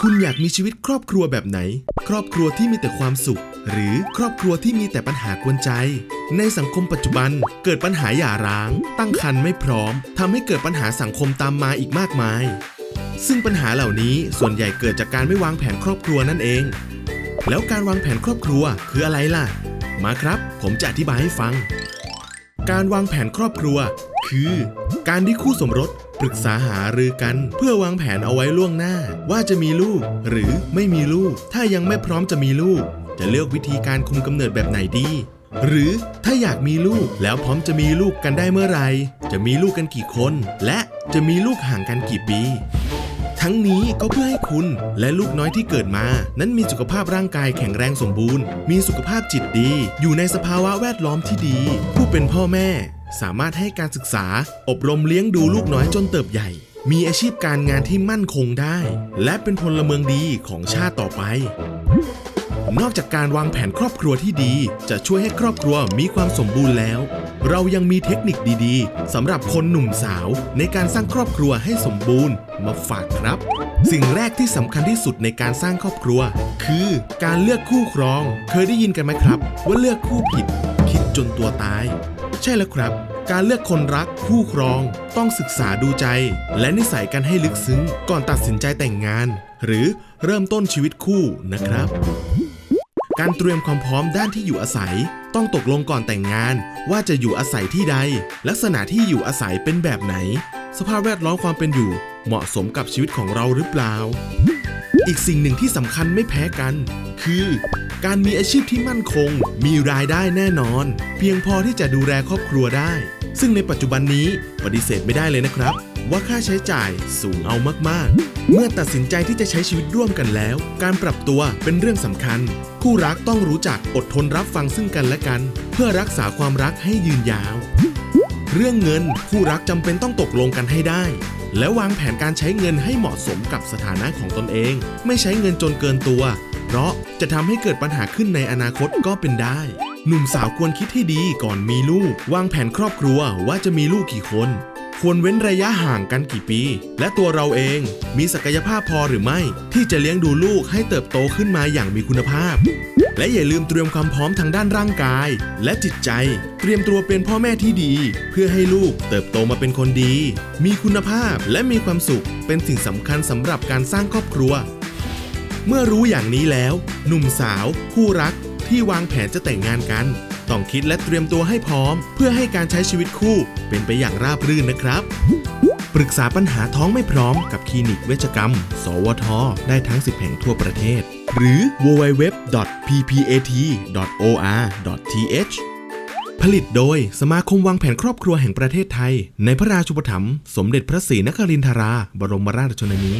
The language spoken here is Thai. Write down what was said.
คุณอยากมีชีวิตครอบครัวแบบไหน ครอบครัวที่มีแต่ความสุข หรือครอบครัวที่มีแต่ปัญหากวนใจ ในสังคมปัจจุบันเกิดปัญหาหย่าร้าง ตั้งครรภ์ไม่พร้อมทำให้เกิดปัญหาสังคมตามมาอีกมากมาย ซึ่งปัญหาเหล่านี้ส่วนใหญ่เกิดจากการไม่วางแผนครอบครัวนั่นเอง แล้วการวางแผนครอบครัวคืออะไรล่ะ มาครับ ผมจะอธิบายให้ฟัง การวางแผนครอบครัว คือ การที่คู่สมรส รึกษาหารือกัน เพื่อวางแผนเอาไว้ล่วงหน้า ว่าจะมีลูก หรือไม่มีลูก ถ้ายังไม่พร้อมจะมีลูก จะเลือกวิธีการคุมกำเนิดแบบไหนดี หรือถ้าอยากมีลูกแล้วพร้อมจะมีลูกกันได้เมื่อไหร่จะมีลูกกันกี่คน และจะมีลูกห่างกันกี่ปีทั้งนี้ก็เพื่อให้คุณและลูกน้อยที่เกิดมา นั้นมีสุขภาพร่างกายแข็งแรงสมบูรณ์ มีสุขภาพจิตดี อยู่ในสภาวะแวดล้อมที่ดี ผู้เป็นพ่อแม่ สามารถให้การศึกษา อบรมเลี้ยงดูลูกน้อยจนเติบใหญ่ มีอาชีพการงานที่มั่นคงได้ และเป็นพลเมืองดีของชาติต่อไป นอกจากการวางแผนครอบครัวที่ดี จะช่วยให้ครอบครัวมีความสมบูรณ์แล้ว เรายังมีเทคนิคดีๆสำหรับคนหนุ่มสาว ในการสร้างครอบครัวให้สมบูรณ์มาฝากครับ สิ่งแรกที่สำคัญที่สุดในการสร้างครอบครัว คือการเลือกคู่ครอง เคยได้ยินกันไหมครับ ว่าเลือกคู่ผิด คิดจนตัวตาย ใช่แล้วครับ การเลือกคนรักคู่ครอง ต้องศึกษาดูใจ และนิสัยกันให้ลึกซึ้ง ก่อนตัดสินใจแต่งงาน หรือเริ่มต้นชีวิตคู่นะครับ การเตรียมความพร้อมด้านที่อยู่อาศัย ต้องตกลงก่อนแต่งงาน ว่าจะอยู่อาศัยที่ใด ลักษณะที่อยู่อาศัยเป็นแบบไหน สภาพแวดล้อมความเป็นอยู่ เหมาะสมกับชีวิตของเราหรือเปล่า อีกสิ่งหนึ่งที่สำคัญไม่แพ้กัน คือ การมีอาชีพที่มั่นคง มีรายได้แน่นอน เพียงพอที่จะดูแลครอบครัวได้ ซึ่งในปัจจุบันนี้ปฏิเสธไม่ได้เลยนะครับ ว่าค่าใช้จ่ายสูงเอามากๆ เมื่อตัดสินใจที่จะใช้ชีวิตร่วมกันแล้ว การปรับตัวเป็นเรื่องสำคัญ คู่รักต้องรู้จักอดทนรับฟังซึ่งกันและกัน เพื่อรักษาความรักให้ยืนยาว เรื่องเงินคู่รักจำเป็นต้องตกลงกันให้ได้และวางแผนการใช้เงินให้เหมาะสมกับสถานะของตนเอง ไม่ใช้เงินจนเกินตัว เพราะจะทำให้เกิดปัญหาขึ้นในอนาคตก็เป็นได้ หนุ่มสาวควรคิดให้ดีก่อนมีลูก วางแผนครอบครัวว่าจะมีลูกกี่คน ควรเว้นระยะห่างกันกี่ปี และตัวเราเองมีศักยภาพพอหรือไม่ ที่จะเลี้ยงดูลูกให้เติบโตขึ้นมาอย่างมีคุณภาพและอย่าลืมเตรียมความพร้อมทางด้านร่างกาย และจิตใจ เตรียมตัวเป็นพ่อแม่ที่ดี เพื่อให้ลูกเติบโตมาเป็นคนดี มีคุณภาพและมีความสุข เป็นสิ่งสำคัญสำหรับการสร้างครอบครัว เมื่อรู้อย่างนี้แล้ว หนุ่มสาว คู่รักที่วางแผนจะแต่งงานกัน ต้องคิดและเตรียมตัวให้พร้อม เพื่อให้การใช้ชีวิตคู่เป็นไปอย่างราบรื่นนะครับ ปรึกษาปัญหาท้องไม่พร้อมกับคลินิกเวชกรรม สวท ได้ทั้ง 10 แห่งทั่วประเทศ หรือ www.ppat.or.th ผลิตโดยสมาคมวางแผนครอบครัวแห่งประเทศไทย ในพระราชูปถัมภ์สมเด็จพระศรีนครินทรา บรมราชชนนี